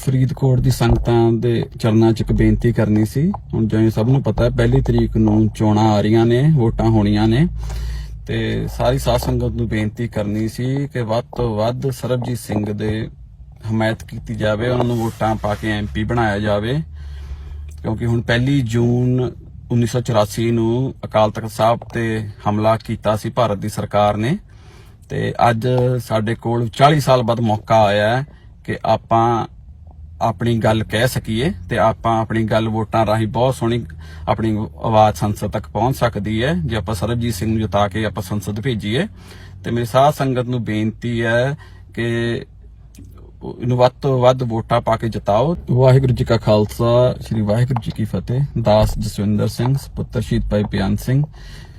ਫਰੀਦਕੋਟ ਦੀ ਸੰਗਤਾਂ ਦੇ ਚਰਨਾਂ 'ਚ ਇੱਕ ਬੇਨਤੀ ਕਰਨੀ ਸੀ। ਹੁਣ ਜਿਵੇਂ ਸਭ ਨੂੰ ਪਤਾ ਹੈ ਪਹਿਲੀ ਤਰੀਕ ਨੂੰ ਚੋਣਾਂ ਆ ਰਹੀਆਂ ਨੇ, ਵੋਟਾਂ ਹੋਣੀਆਂ ਨੇ। ਤੇ ਸਾਰੀ ਸਾਧ ਸੰਗਤ ਨੂੰ ਬੇਨਤੀ ਕਰਨੀ ਸੀ ਕਿ ਵੱਧ ਤੋਂ ਵੱਧ ਸਰਬਜੀਤ ਸਿੰਘ ਦੇ ਹਮਾਇਤ ਕੀਤੀ ਜਾਵੇ, ਉਹਨਾਂ ਨੂੰ ਵੋਟਾਂ ਪਾ ਕੇ ਐਮਪੀ ਬਣਾਇਆ ਜਾਵੇ। ਕਿਉਂਕਿ ਹੁਣ ਪਹਿਲੀ ਜੂਨ 1984 ਨੂੰ ਅਕਾਲ ਤਖਤ ਸਾਹਿਬ ਤੇ ਹਮਲਾ ਕੀਤਾ ਸੀ ਭਾਰਤ ਦੀ ਸਰਕਾਰ ਨੇ। ਤੇ ਅੱਜ ਸਾਡੇ ਕੋਲ 40 ਸਾਲ ਬਾਅਦ ਮੌਕਾ ਆਇਆ ਹੈ ਕਿ ਆਪਾਂ ਆਪਣੀ ਗੱਲ ਕਹਿ ਸਕੀਏ ਤੇ ਆਪਾਂ ਆਪਣੀ ਗੱਲ ਵੋਟਾਂ ਰਾਹੀਂ ਬਹੁਤ ਸੋਹਣੀ ਆਪਣੀ ਆਵਾਜ਼ ਸੰਸਦ ਤੱਕ ਪਹੁੰਚ ਸਕਦੀ ਹੈ। ਜੇ ਆਪਾਂ ਸਰਬਜੀਤ ਸਿੰਘ ਨੂੰ ਜਿਤਾ ਕੇ ਆਪਾਂ ਸੰਸਦ ਭੇਜੀਏ, ਤੇ ਮੇਰੀ ਸਾਧ ਸੰਗਤ ਨੂੰ ਬੇਨਤੀ ਹੈ ਕਿ ਇਹਨੂੰ ਵੱਧ ਤੋਂ ਵੱਧ ਵੋਟਾਂ ਪਾ ਕੇ ਜਿਤਾਓ। ਵਾਹਿਗੁਰੂ ਜੀ ਕਾ ਖਾਲਸਾ, ਸ੍ਰੀ ਵਾਹਿਗੁਰੂ ਜੀ ਕੀ ਫਤਿਹ। ਦਾਸ ਜਸਵਿੰਦਰ ਸਿੰਘ, ਪੁੱਤਰ ਸ਼ਹੀਦ ਭਾਈ ਪਿਆਨ ਸਿੰਘ।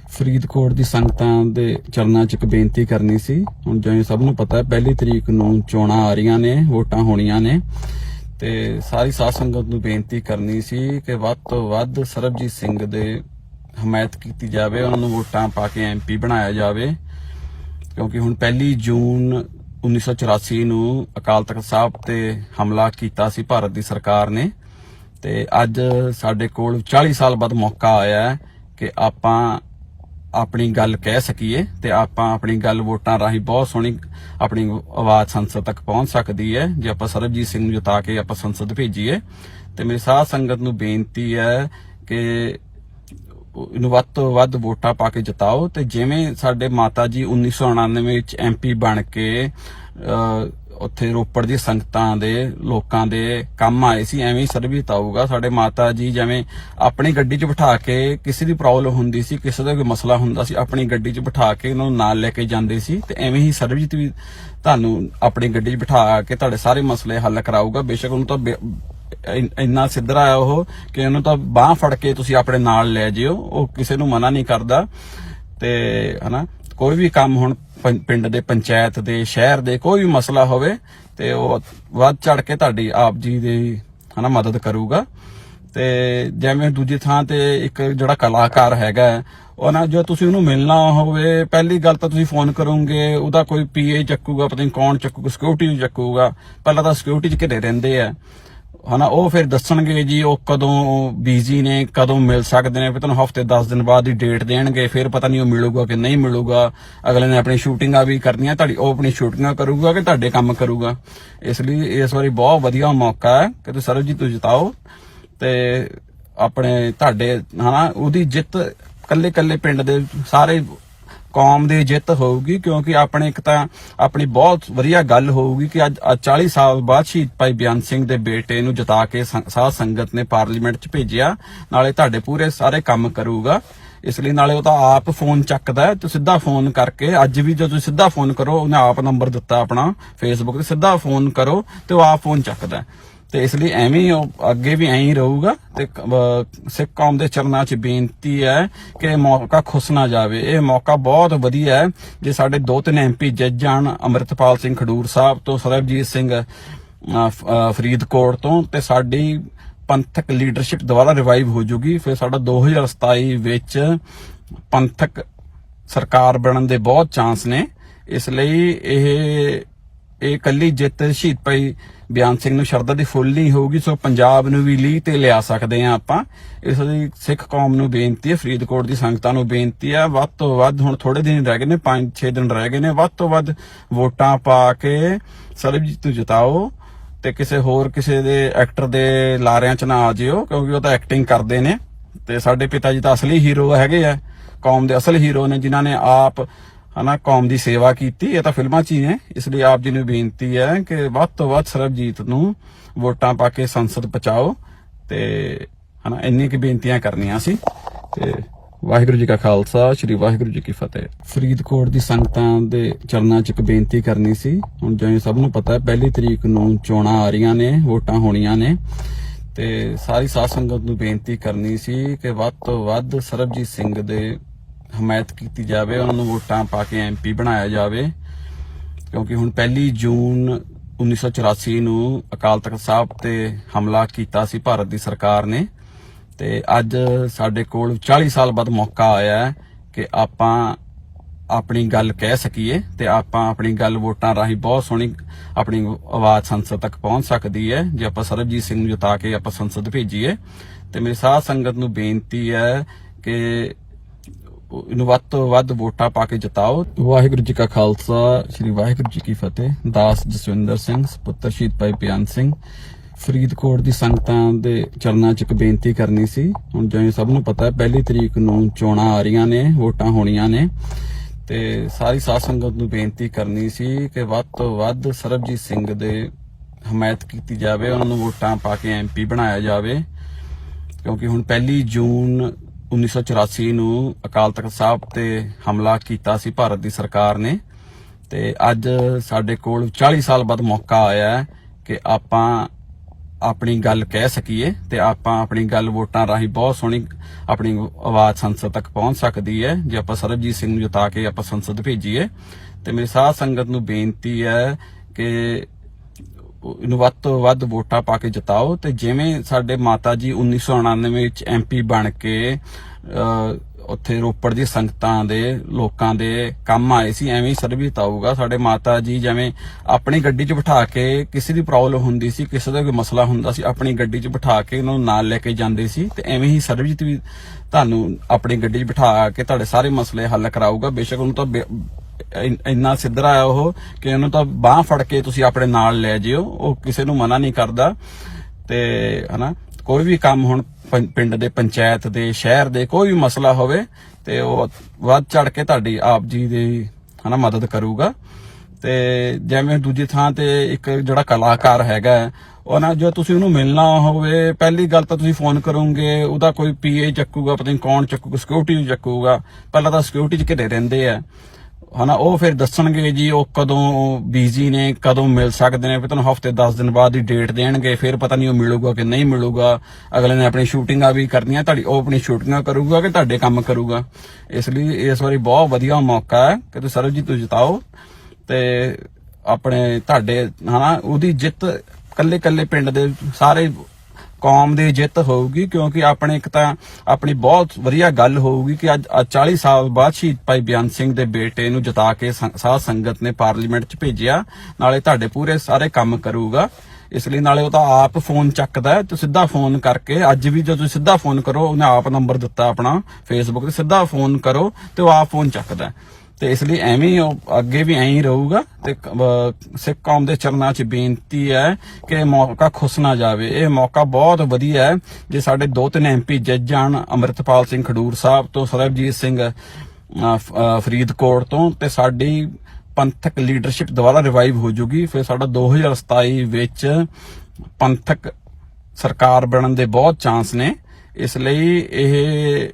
ਫਰੀਦਕੋਟ ਦੀ ਸੰਗਤਾਂ ਦੇ ਚਰਨਾਂ 'ਚ ਇੱਕ ਬੇਨਤੀ ਕਰਨੀ ਸੀ। ਹੁਣ ਜਿਵੇਂ ਸਭ ਨੂੰ ਪਤਾ ਹੈ ਪਹਿਲੀ ਤਰੀਕ ਨੂੰ ਚੋਣਾਂ ਆ ਰਹੀਆਂ ਨੇ, ਵੋਟਾਂ ਹੋਣੀਆਂ ਨੇ। ਤੇ ਸਾਰੀ ਸਾਧ ਸੰਗਤ ਨੂੰ ਬੇਨਤੀ ਕਰਨੀ ਸੀ ਕਿ ਵੱਧ ਤੋਂ ਵੱਧ ਸਰਬਜੀਤ ਸਿੰਘ ਦੇ ਹਮਾਇਤ ਕੀਤੀ ਜਾਵੇ, ਉਹਨਾਂ ਨੂੰ ਵੋਟਾਂ ਪਾ ਕੇ ਐਮਪੀ ਬਣਾਇਆ ਜਾਵੇ। ਕਿਉਂਕਿ ਹੁਣ ਪਹਿਲੀ ਜੂਨ 1984 ਨੂੰ ਅਕਾਲ ਤਖਤ ਸਾਹਿਬ ਤੇ ਹਮਲਾ ਕੀਤਾ ਸੀ ਭਾਰਤ ਦੀ ਸਰਕਾਰ ਨੇ। ਤੇ ਅੱਜ ਸਾਡੇ ਕੋਲ 40 ਸਾਲ ਬਾਅਦ ਮੌਕਾ ਆਇਆ ਹੈ ਕਿ ਆਪਾਂ ਆਪਣੀ ਗੱਲ ਕਹਿ ਸਕੀਏ ਤੇ ਆਪਾਂ ਆਪਣੀ ਗੱਲ ਵੋਟਾਂ ਰਾਹੀਂ ਬਹੁਤ ਸੋਹਣੀ ਆਪਣੀ ਆਵਾਜ਼ ਸੰਸਦ ਤੱਕ ਪਹੁੰਚ ਸਕਦੀ ਹੈ। ਜੇ ਆਪਾਂ ਸਰਬਜੀਤ ਸਿੰਘ ਨੂੰ ਜਿਤਾ ਕੇ ਆਪਾਂ ਸੰਸਦ ਭੇਜੀਏ, ਤੇ ਮੇਰੀ ਸਾਧ ਸੰਗਤ ਨੂੰ ਬੇਨਤੀ ਹੈ ਕਿ ਇਹਨੂੰ ਵੱਧ ਤੋਂ ਵੱਧ ਵੋਟਾਂ ਪਾ ਕੇ ਜਿਤਾਓ। ਤੇ ਜਿਵੇਂ ਸਾਡੇ ਮਾਤਾ ਜੀ 1999 ਵਿੱਚ ਐਮਪੀ ਬਣ ਕੇ ਉੱਥੇ ਰੋਪੜ ਦੀ ਸੰਗਤਾਂ ਦੇ, ਲੋਕਾਂ ਦੇ ਕੰਮ ਆਏ ਸੀ, ਐਵੇਂ ਹੀ ਸਰਬਜੀਤ ਆਊਗਾ ਸਾਡੇ ਮਾਤਾ ਜੀ ਜਿਵੇਂ ਆਪਣੀ ਗੱਡੀ 'ਚ ਬਿਠਾ ਕੇ ਕਿਸੇ ਦੀ ਪ੍ਰੋਬਲਮ ਹੁੰਦੀ ਸੀ, ਕਿਸੇ ਦਾ ਕੋਈ ਮਸਲਾ ਹੁੰਦਾ ਸੀ, ਆਪਣੀ ਗੱਡੀ 'ਚ ਬਿਠਾ ਕੇ ਉਹਨਾਂ ਨੂੰ ਨਾਲ ਲੈ ਕੇ ਜਾਂਦੇ ਸੀ ਤੇ ਐਵੇਂ ਹੀ ਸਰਬਜੀਤ ਵੀ ਤੁਹਾਨੂੰ ਆਪਣੀ ਗੱਡੀ 'ਚ ਬਿਠਾ ਕੇ ਤੁਹਾਡੇ ਸਾਰੇ ਮਸਲੇ ਹੱਲ ਕਰਾਊਗਾ। ਬੇਸ਼ੱਕ ਉਹਨੂੰ ਤਾਂ ਇੰਨਾ ਸਿੱਧਰਾ ਆ ਉਹ ਕਿ ਉਹਨੂੰ ਤਾਂ ਬਾਹ ਫੜ ਕੇ ਤੁਸੀਂ ਆਪਣੇ ਨਾਲ ਲੈ ਜਿਓ, ਉਹ ਕਿਸੇ ਨੂੰ ਮਨਾ ਨਹੀਂ ਕਰਦਾ। ਤੇ ਹਨਾ, ਕੋਈ ਵੀ ਕੰਮ ਹੁਣ ਪਿੰਡ ਦੇ ਪੰਚਾਇਤ ਦੇ, ਸ਼ਹਿਰ ਦੇ ਕੋਈ ਵੀ ਮਸਲਾ ਹੋਵੇ ਤੇ ਉਹ ਵੱਧ ਚੜ ਕੇ ਤੁਹਾਡੀ ਆਪ ਜੀ ਦੀ, ਹਨਾ, ਮਦਦ ਕਰੂਗਾ। ਤੇ ਜਿਵੇਂ ਦੂਜੀ ਥਾਂ ਤੇ ਇੱਕ ਜਿਹੜਾ ਕਲਾਕਾਰ ਹੈਗਾ ਉਹ ਨਾ ਜੋ ਤੁਸੀਂ ਉਹਨੂੰ ਮਿਲਣਾ ਹੋਵੇ, ਪਹਿਲੀ ਗੱਲ ਤਾਂ ਤੁਸੀਂ ਫੋਨ ਕਰੋਗੇ, ਉਹਦਾ ਕੋਈ ਪੀਏ ਚੱਕੂਗਾ, ਪਤਾ ਨਹੀਂ ਕੌਣ ਚੱਕੂਗਾ ਸਿਕਿਉਰਿਟੀ ਚੱਕੂਗਾ। ਪਹਿਲਾਂ ਤਾਂ ਸਿਕਿਉਰਿਟੀ ਚ ਘਿਰੇ ਰਹਿੰਦੇ ਆ। ਹਨਾ, ਉਹ ਫਿਰ ਦੱਸਣਗੇ ਜੀ ਉਹ ਕਦੋਂ ਬੀਜ਼ੀ ਨੇ, ਕਦੋਂ ਮਿਲ ਸਕਦੇ ਨੇ, ਫਿਰ ਤੁਹਾਨੂੰ ਹਫ਼ਤੇ 10 ਦਿਨ ਬਾਅਦ ਦੀ ਡੇਟ ਦੇਣਗੇ, ਫਿਰ ਪਤਾ ਨਹੀਂ ਉਹ ਮਿਲੂਗਾ ਕਿ ਨਹੀਂ ਮਿਲੂਗਾ। ਅਗਲੇ ਨੇ ਆਪਣੀ ਸ਼ੂਟਿੰਗਾਂ ਵੀ ਕਰਨੀਆਂ, ਤੁਹਾਡੀ ਉਹ ਆਪਣੀ ਸ਼ੂਟਿੰਗਾਂ ਕਰੂਗਾ ਕਿ ਤੁਹਾਡੇ ਕੰਮ ਕਰੂਗਾ? ਇਸ ਲਈ ਇਸ ਵਾਰੀ ਬਹੁਤ ਵਧੀਆ ਮੌਕਾ ਹੈ ਕਿ ਤੁਸੀਂ ਸਰਬਜੀਤ ਨੂੰ ਜਿਤਾਓ ਤੇ ਆਪਣੇ ਤੁਹਾਡੇ ਹਨਾ, ਉਹਦੀ ਜਿੱਤ ਕੱਲੇ ਕੱਲੇ ਪਿੰਡ ਦੇ ਸਾਰੇ ਕੌਮ ਦੀ ਜਿੱਤ ਹੋਊਗੀ, ਕਿਉਂਕਿ ਆਪਣੇ ਇੱਕ ਤਾਂ ਆਪਣੀ ਬਹੁਤ ਵਧੀਆ ਗੱਲ ਹੋਊਗੀ ਕਿ ਅੱਜ 40 ਸਾਲ ਬਾਅਦ ਸ਼ਹੀਦ ਭਾਈ ਬਿਆਨ ਸਿੰਘ ਦੇ ਬੇਟੇ ਨੂੰ ਜਿਤਾ ਕੇ ਸੰ- ਸਾਧ ਸੰਗਤ ਨੇ ਪਾਰਲੀਮੈਂਟ 'ਚ ਭੇਜਿਆ, ਨਾਲੇ ਤੁਹਾਡੇ ਪੂਰੇ ਸਾਰੇ ਕੰਮ ਕਰੂਗਾ। ਇਸ ਲਈ ਨਾਲੇ ਉਹ ਤਾਂ ਆਪ ਫੋਨ ਚੱਕਦਾ ਹੈ, ਤੇ ਸਿੱਧਾ ਫੋਨ ਕਰਕੇ, ਅੱਜ ਵੀ ਜਦੋਂ ਤੁਸੀਂ ਸਿੱਧਾ ਫੋਨ ਕਰੋ, ਉਹਨੇ ਆਪ ਨੰਬਰ ਦਿੱਤਾ ਆਪਣਾ ਫੇਸਬੁੱਕ ਤੇ, ਸਿੱਧਾ ਫੋਨ ਕਰੋ ਤੇ ਉਹ ਆਪ ਫੋਨ ਚੱਕਦਾ ਤੇ ਇਸ ਲਈ ਐਵੇਂ ਹੀ ਉਹ ਅੱਗੇ ਵੀ ਐਂ ਹੀ ਰਹੂਗਾ ਤੇ ਸਿੱਖ ਕੌਮ ਦੇ ਚਰਨਾਂ 'ਚ ਬੇਨਤੀ ਹੈ ਕਿ ਮੌਕਾ ਖੁੱਸ ਨਾ ਜਾਵੇ। ਇਹ ਮੌਕਾ ਬਹੁਤ ਵਧੀਆ ਹੈ ਜੇ ਸਾਡੇ ਦੋ ਤਿੰਨ ਐਮਪੀ ਜੱਜ ਜਾਣ, ਅਮਰਿਤਪਾਲ ਸਿੰਘ ਖਡੂਰ ਸਾਹਿਬ ਤੋਂ, ਸਰਬਜੀਤ ਸਿੰਘ ਫਰੀਦਕੋਟ ਤੋਂ ਤੇ ਸਾਡੀ ਪੰਥਕ ਲੀਡਰਸ਼ਿਪ ਦੁਬਾਰਾ ਰਿਵਾਈਵ ਹੋ ਜੂਗੀ। ਫਿਰ ਸਾਡਾ 2027 ਵਿੱਚ ਪੰਥਕ ਸਰਕਾਰ ਬਣਨ ਦੇ ਬਹੁਤ ਚਾਂਸ ਨੇ। ਇਸ ਲਈ ਇਹ ਇਹ ਕੱਲੀ ਜਿੱਤ ਸ਼ਹੀਦ ਭਾਈ ਬਿਆਨ ਸਿੰਘ ਨੂੰ ਸ਼ਰਧਾ ਦੀ ਫੁੱਲ ਨਹੀਂ ਹੋਊਗੀ, ਸੋ ਪੰਜਾਬ ਨੂੰ ਵੀ ਲੀਹ ਤੇ ਲਿਆ ਸਕਦੇ ਆ ਆਪਾਂ। ਇਸ ਲਈ ਸਿੱਖ ਕੌਮ ਨੂੰ ਬੇਨਤੀ ਹੈ, ਫਰੀਦਕੋਟ ਦੀ ਸੰਗਤਾਂ ਨੂੰ ਬੇਨਤੀ ਹੈ, ਵੱਧ ਤੋਂ ਵੱਧ ਹੁਣ ਥੋੜੇ ਦਿਨ ਰਹਿ ਗਏ ਨੇ 5-6 ਦਿਨ ਰਹਿ ਗਏ ਨੇ, ਵੱਧ ਤੋਂ ਵੱਧ ਵੋਟਾਂ ਪਾ ਕੇ ਸਰਬਜੀਤ ਨੂੰ ਜਿਤਾਓ ਤੇ ਕਿਸੇ ਹੋਰ ਕਿਸੇ ਦੇ ਐਕਟਰ ਦੇ ਲਾਰਿਆਂ 'ਚ ਨਾ ਆ ਜਿਓ, ਕਿਉਂਕਿ ਉਹ ਤਾਂ ਐਕਟਿੰਗ ਕਰਦੇ ਨੇ ਤੇ ਸਾਡੇ ਪਿਤਾ ਜੀ ਤਾਂ ਅਸਲੀ ਹੀਰੋ ਹੈਗੇ ਆ, ਕੌਮ ਦੇ ਅਸਲ ਹੀਰੋ ਨੇ, ਜਿਨ੍ਹਾਂ ਨੇ ਆਪ ਹਨਾ, ਕੌਮ ਦੀ ਸੇਵਾ ਕੀਤੀ, ਇਹ ਤਾਂ ਫਿਲਮਾਂ 'ਚ ਹੀ ਨੇ ਇਸ ਲਈ ਆਪ ਜੀ ਨੂੰ ਬੇਨਤੀ ਹੈ ਕਿ ਵੱਧ ਤੋਂ ਵੱਧ ਸਰਬਜੀਤ ਨੂੰ ਵੋਟਾਂ ਪਾ ਕੇ ਸੰਸਦ ਪਹੁੰਚਾਓ ਤੇ ਹਨਾ ਇੰਨੀ ਕਿ ਬੇਨਤੀਆਂ ਕਰਨੀਆਂ ਸੀ। ਤੇ ਵਾਹਿਗੁਰੂ ਜੀ ਕਾ ਖਾਲਸਾ, ਸ੍ਰੀ ਵਾਹਿਗੁਰੂ ਜੀ ਕੀ ਫਤਿਹ। ਫਰੀਦਕੋਟ ਦੀ ਸੰਗਤਾਂ ਦੇ ਚਰਨਾਂ 'ਚ ਇੱਕ ਬੇਨਤੀ ਕਰਨੀ ਸੀ। ਹੁਣ ਜਿਵੇਂ ਸਭ ਨੂੰ ਪਤਾ ਹੈ ਪਹਿਲੀ ਤਰੀਕ ਨੂੰ ਚੋਣਾਂ ਆ ਰਹੀਆਂ ਨੇ, ਵੋਟਾਂ ਹੋਣੀਆਂ ਨੇ। ਤੇ ਸਾਰੀ ਸਾਧ ਸੰਗਤ ਨੂੰ ਬੇਨਤੀ ਕਰਨੀ ਸੀ ਕਿ ਵੱਧ ਤੋਂ ਵੱਧ ਸਰਬਜੀਤ ਸਿੰਘ ਦੇ ਹਮਾਇਤ ਕੀਤੀ ਜਾਵੇ, ਉਹਨਾਂ ਨੂੰ ਵੋਟਾਂ ਪਾ ਕੇ ਐਮਪੀ ਬਣਾਇਆ ਜਾਵੇ। ਕਿਉਂਕਿ ਹੁਣ ਪਹਿਲੀ ਜੂਨ 1984 ਨੂੰ ਅਕਾਲ ਤਖਤ ਸਾਹਿਬ ਤੇ ਹਮਲਾ ਕੀਤਾ ਸੀ ਭਾਰਤ ਦੀ ਸਰਕਾਰ ਨੇ। ਤੇ ਅੱਜ ਸਾਡੇ ਕੋਲ 40 ਸਾਲ ਬਾਅਦ ਮੌਕਾ ਆਇਆ ਹੈ ਕਿ ਆਪਾਂ ਆਪਣੀ ਗੱਲ ਕਹਿ ਸਕੀਏ ਤੇ ਆਪਾਂ ਆਪਣੀ ਗੱਲ ਵੋਟਾਂ ਰਾਹੀਂ ਬਹੁਤ ਸੋਹਣੀ ਆਪਣੀ ਆਵਾਜ਼ ਸੰਸਦ ਤੱਕ ਪਹੁੰਚ ਸਕਦੀ ਹੈ। ਜੇ ਆਪਾਂ ਸਰਬਜੀਤ ਸਿੰਘ ਨੂੰ ਜਿਤਾ ਕੇ ਆਪਾਂ ਸੰਸਦ ਭੇਜੀਏ। ਤੇ ਮੇਰੀ ਸਾਹ ਸੰਗਤ ਨੂੰ ਬੇਨਤੀ ਹੈ ਕਿ ਇਹਨੂੰ ਵੱਧ ਤੋਂ ਵੱਧ ਵੋਟਾਂ ਪਾ ਕੇ ਜਿਤਾਓ। ਵਾਹਿਗੁਰੂ ਜੀ ਕਾ ਖਾਲਸਾ, ਸ੍ਰੀ ਵਾਹਿਗੁਰੂ ਜੀ ਕੀ ਫਤਿਹ। ਦਾਸ ਜਸਵਿੰਦਰ ਸਿੰਘ, ਪੁੱਤਰ ਸ਼ਹੀਦ ਭਾਈ ਬਿਆਨ ਸਿੰਘ। ਫਰੀਦਕੋਟ ਦੀ ਸੰਗਤਾਂ ਦੇ ਚਰਨਾਂ 'ਚ ਇੱਕ ਬੇਨਤੀ ਕਰਨੀ ਸੀ। ਹੁਣ ਜਿਵੇਂ ਸਭ ਨੂੰ ਪਤਾ ਹੈ ਪਹਿਲੀ ਤਰੀਕ ਨੂੰ ਚੋਣਾਂ ਆ ਰਹੀਆਂ ਨੇ, ਵੋਟਾਂ ਹੋਣੀਆਂ ਨੇ। ਤੇ ਸਾਰੀ ਸਾਧ ਸੰਗਤ ਨੂੰ ਬੇਨਤੀ ਕਰਨੀ ਸੀ ਕਿ ਵੱਧ ਤੋਂ ਵੱਧ ਸਰਬਜੀਤ ਸਿੰਘ ਦੇ ਹਮਾਇਤ ਕੀਤੀ ਜਾਵੇ, ਉਹਨਾਂ ਨੂੰ ਵੋਟਾਂ ਪਾ ਕੇ ਐਮਪੀ ਬਣਾਇਆ ਜਾਵੇ। ਕਿਉਂਕਿ ਹੁਣ ਪਹਿਲੀ ਜੂਨ 1984 ਨੂੰ ਅਕਾਲ ਤਖਤ ਸਾਹਿਬ ਤੇ ਹਮਲਾ ਕੀਤਾ ਸੀ ਭਾਰਤ ਦੀ ਸਰਕਾਰ ਨੇ ਤੇ ਅੱਜ ਸਾਡੇ ਕੋਲ 40 ਸਾਲ ਬਾਅਦ ਮੌਕਾ ਆਇਆ ਹੈ ਕਿ ਆਪਾਂ ਆਪਣੀ ਗੱਲ ਕਹਿ ਸਕੀਏ ਤੇ ਆਪਾਂ ਆਪਣੀ ਗੱਲ ਵੋਟਾਂ ਰਾਹੀਂ ਬਹੁਤ ਸੋਹਣੀ ਆਪਣੀ ਆਵਾਜ਼ ਸੰਸਦ ਤੱਕ ਪਹੁੰਚ ਸਕਦੀ ਹੈ। ਜੇ ਆਪਾਂ ਸਰਬਜੀਤ ਸਿੰਘ ਨੂੰ ਜਿਤਾ ਕੇ ਆਪਾਂ ਸੰਸਦ ਭੇਜੀਏ ਤੇ ਮੇਰੀ ਸਾਹ ਸੰਗਤ ਨੂੰ ਬੇਨਤੀ ਹੈ ਕਿ ਇਹਨੂੰ ਵੱਧ ਤੋਂ ਵੱਧ ਵੋਟਾਂ ਪਾ ਕੇ ਜਿਤਾਓ ਤੇ ਜਿਵੇਂ ਸਾਡੇ ਮਾਤਾ ਜੀ 1999 ਵਿੱਚ ਐਮਪੀ ਬਣ ਕੇ ਉੱਥੇ ਰੋਪੜ ਦੀ ਸੰਗਤਾਂ ਦੇ, ਲੋਕਾਂ ਦੇ ਕੰਮ ਆਏ ਸੀ, ਐਵੇਂ ਹੀ ਸਰਬਜੀਤ ਆਊਗਾ ਸਾਡੇ ਮਾਤਾ ਜੀ ਜਿਵੇਂ ਆਪਣੀ ਗੱਡੀ 'ਚ ਬਿਠਾ ਕੇ ਕਿਸੇ ਦੀ ਪ੍ਰੋਬਲਮ ਹੁੰਦੀ ਸੀ, ਕਿਸੇ ਦਾ ਕੋਈ ਮਸਲਾ ਹੁੰਦਾ ਸੀ, ਆਪਣੀ ਗੱਡੀ 'ਚ ਬਿਠਾ ਕੇ ਉਹਨਾਂ ਨੂੰ ਨਾਲ ਲੈ ਕੇ ਜਾਂਦੇ ਸੀ ਤੇ ਐਵੇਂ ਹੀ ਸਰਬਜੀਤ ਵੀ ਤੁਹਾਨੂੰ ਆਪਣੀ ਗੱਡੀ 'ਚ ਬਿਠਾ ਕੇ ਤੁਹਾਡੇ ਸਾਰੇ ਮਸਲੇ ਹੱਲ ਕਰਾਊਗਾ। ਬੇਸ਼ੱਕ ਉਹਨੂੰ ਤਾਂ ਇੰਨਾ ਸਿੱਧਰਾ ਆ ਉਹ ਕਿ ਉਹਨੂੰ ਤਾਂ ਬਾਹ ਫੜ ਕੇ ਤੁਸੀਂ ਆਪਣੇ ਨਾਲ ਲੈ ਜਿਓ ਉਹ ਕਿਸੇ ਨੂੰ ਮਨਾ ਨਹੀਂ ਕਰਦਾ। ਤੇ ਹਨਾ ਕੋਈ ਵੀ ਕੰਮ ਹੁਣ ਪਿੰਡ ਦੇ ਪੰਚਾਇਤ ਦੇ ਸ਼ਹਿਰ ਦੇ ਕੋਈ ਵੀ ਮਸਲਾ ਹੋਵੇ ਤੇ ਉਹ ਵੱਧ ਚੜ ਕੇ ਤੁਹਾਡੀ ਆਪ ਜੀ ਦੀ ਹਨਾ ਮਦਦ ਕਰੂਗਾ। ਤੇ ਜਿਵੇਂ ਦੂਜੀ ਥਾਂ ਤੇ ਇੱਕ ਜਿਹੜਾ ਕਲਾਕਾਰ ਹੈਗਾ ਹੈ, ਉਹ ਜੋ ਤੁਸੀਂ ਉਹਨੂੰ ਮਿਲਣਾ ਹੋਵੇ ਪਹਿਲੀ ਗੱਲ ਤਾਂ ਤੁਸੀਂ ਫੋਨ ਕਰੋਗੇ ਉਹਦਾ ਕੋਈ ਪੀਏ ਚੱਕੂਗਾ ਪਤਾ ਨਹੀਂ ਕੌਣ ਚੱਕੂਗਾ ਸਿਕਿਉਰਿਟੀ ਚੱਕੂਗਾ। ਪਹਿਲਾਂ ਤਾਂ ਸਿਕਿਉਰਿਟੀ ਚ ਘਿਰੇ ਰਹਿੰਦੇ ਆ। ਹਨਾ, ਉਹ ਫਿਰ ਦੱਸਣਗੇ ਜੀ, ਉਹ ਕਦੋਂ ਬੀਜ਼ੀ ਨੇ, ਕਦੋਂ ਮਿਲ ਸਕਦੇ ਨੇ ਫਿਰ ਤੁਹਾਨੂੰ ਹਫ਼ਤੇ 10 ਦਿਨ ਬਾਅਦ ਦੀ ਡੇਟ ਦੇਣਗੇ, ਫਿਰ ਪਤਾ ਨਹੀਂ ਉਹ ਮਿਲੂਗਾ ਕਿ ਨਹੀਂ ਮਿਲੂਗਾ। ਅਗਲੇ ਨੇ ਆਪਣੀ ਸ਼ੂਟਿੰਗਾਂ ਵੀ ਕਰਨੀਆਂ ਤੁਹਾਡੀ, ਉਹ ਆਪਣੀ ਸ਼ੂਟਿੰਗਾਂ ਕਰੂਗਾ ਕਿ ਤੁਹਾਡੇ ਕੰਮ ਕਰੂਗਾ? ਇਸ ਲਈ ਇਸ ਵਾਰੀ ਬਹੁਤ ਵਧੀਆ ਮੌਕਾ ਹੈ ਕਿ ਤੁਸੀਂ ਸਰਬਜੀਤ ਨੂੰ ਜਿਤਾਓ ਤੇ ਆਪਣੇ ਤੁਹਾਡੇ, ਹਨਾ, ਉਹਦੀ ਜਿੱਤ ਕੱਲੇ ਕੱਲੇ ਪਿੰਡ ਦੇ ਸਾਰੇ ਕੌਮ ਦੀ ਜਿੱਤ ਹੋਊਗੀ, ਕਿਉਂਕਿ ਆਪਣੇ ਇੱਕ ਤਾਂ ਆਪਣੀ ਬਹੁਤ ਵਧੀਆ ਗੱਲ ਹੋਊਗੀ ਕਿ ਅੱਜ 40 ਸਾਲ ਬਾਅਦ ਸ਼ਹੀਦ ਭਾਈ ਬਿਆਨ ਸਿੰਘ ਦੇ ਬੇਟੇ ਨੂੰ ਜਿਤਾ ਕੇ ਸੰ- ਸਾਧ ਸੰਗਤ ਨੇ ਪਾਰਲੀਮੈਂਟ 'ਚ ਭੇਜਿਆ, ਨਾਲੇ ਤੁਹਾਡੇ ਪੂਰੇ ਸਾਰੇ ਕੰਮ ਕਰੂਗਾ। ਇਸ ਲਈ ਨਾਲੇ ਉਹ ਤਾਂ ਆਪ ਫੋਨ ਚੱਕਦਾ ਤੇ ਸਿੱਧਾ ਫੋਨ ਕਰਕੇ, ਅੱਜ ਵੀ ਜਦੋਂ ਸਿੱਧਾ ਫੋਨ ਕਰੋ, ਉਹਨੇ ਆਪ ਨੰਬਰ ਦਿੱਤਾ ਆਪਣਾ ਫੇਸਬੁੱਕ ਤੇ, ਸਿੱਧਾ ਫੋਨ ਕਰੋ ਤੇ ਉਹ ਆਪ ਫੋਨ ਚੱਕਦਾ ਤੇ ਇਸ ਲਈ ਐਵੇਂ ਹੀ ਉਹ ਅੱਗੇ ਵੀ ਐਂ ਹੀ ਰਹੂਗਾ ਤੇ ਸਿੱਖ ਕੌਮ ਦੇ ਚਰਨਾਂ 'ਚ ਬੇਨਤੀ ਹੈ ਕਿ ਇਹ ਮੌਕਾ ਖੁੱਸ ਨਾ ਜਾਵੇ। ਇਹ ਮੌਕਾ ਬਹੁਤ ਵਧੀਆ ਹੈ ਜੇ ਸਾਡੇ ਦੋ ਤਿੰਨ ਐਮਪੀ ਜੱਜ ਜਾਣ ਅਮਰਿਤਪਾਲ ਸਿੰਘ ਖਡੂਰ ਸਾਹਿਬ ਤੋਂ, ਸਰਬਜੀਤ ਸਿੰਘ ਫਰੀਦਕੋਟ ਤੋਂ ਤੇ ਸਾਡੀ ਪੰਥਕ ਲੀਡਰਸ਼ਿਪ ਦੁਬਾਰਾ ਰਿਵਾਈਵ ਹੋ ਜੂਗੀ। ਫਿਰ ਸਾਡਾ 2027 ਵਿੱਚ ਪੰਥਕ ਸਰਕਾਰ ਬਣਨ ਦੇ ਬਹੁਤ ਚਾਂਸ ਨੇ। ਇਸ ਲਈ ਇਹ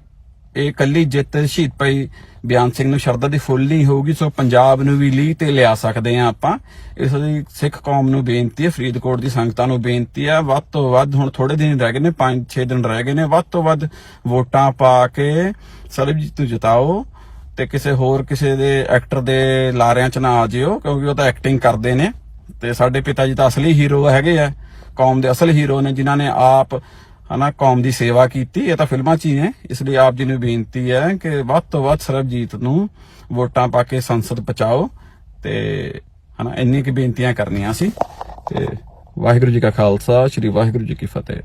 ਇਹ ਕੱਲੀ ਜਿੱਤ ਸ਼ਹੀਦ ਭਾਈ ਬਿਆਨ ਸਿੰਘ ਨੂੰ ਸ਼ਰਧਾ ਦੀ ਫੁੱਲ ਨਹੀਂ ਹੋਊਗੀ, ਸੋ ਪੰਜਾਬ ਨੂੰ ਵੀ ਲੀਹ ਤੇ ਲਿਆ ਸਕਦੇ ਆ ਆਪਾਂ। ਇਸ ਲਈ ਸਿੱਖ ਕੌਮ ਨੂੰ ਬੇਨਤੀ ਹੈ, ਫਰੀਦਕੋਟ ਦੀ ਸੰਗਤਾਂ ਨੂੰ ਬੇਨਤੀ ਆ ਵੱਧ ਤੋਂ ਵੱਧ ਹੁਣ ਥੋੜੇ ਦਿਨ ਰਹਿ ਗਏ ਨੇ 5-6 ਦਿਨ ਰਹਿ ਗਏ ਨੇ, ਵੱਧ ਤੋਂ ਵੱਧ ਵੋਟਾਂ ਪਾ ਕੇ ਸਰਬਜੀਤ ਨੂੰ ਜਿਤਾਓ ਤੇ ਕਿਸੇ ਹੋਰ ਕਿਸੇ ਦੇ ਐਕਟਰ ਦੇ ਲਾਰਿਆਂ 'ਚ ਨਾ ਆ ਜਿਓ, ਕਿਉਂਕਿ ਉਹ ਤਾਂ ਐਕਟਿੰਗ ਕਰਦੇ ਨੇ ਤੇ ਸਾਡੇ ਪਿਤਾ ਜੀ ਤਾਂ ਅਸਲੀ ਹੀਰੋ ਹੈਗੇ ਆ, ਕੌਮ ਦੇ ਅਸਲ ਹੀਰੋ ਨੇ ਜਿਨ੍ਹਾਂ ਨੇ ਆਪ ਹਨਾ, ਕੌਮ ਦੀ ਸੇਵਾ ਕੀਤੀ, ਇਹ ਤਾਂ ਫਿਲਮਾਂ 'ਚ ਹੀ ਨੇ ਇਸ ਲਈ ਆਪ ਜੀ ਨੂੰ ਬੇਨਤੀ ਹੈ ਕਿ ਵੱਧ ਤੋਂ ਵੱਧ ਸਰਬਜੀਤ ਨੂੰ ਵੋਟਾਂ ਪਾ ਕੇ ਸੰਸਦ ਪਹੁੰਚਾਓ ਤੇ ਹਨਾ ਇੰਨੀ ਕੀ ਬੇਨਤੀਆਂ ਕਰਨੀਆਂ ਸੀ। ਤੇ ਵਾਹਿਗੁਰੂ ਜੀ ਕਾ ਖਾਲਸਾ, ਸ੍ਰੀ ਵਾਹਿਗੁਰੂ ਜੀ ਕੀ ਫਤਿਹ।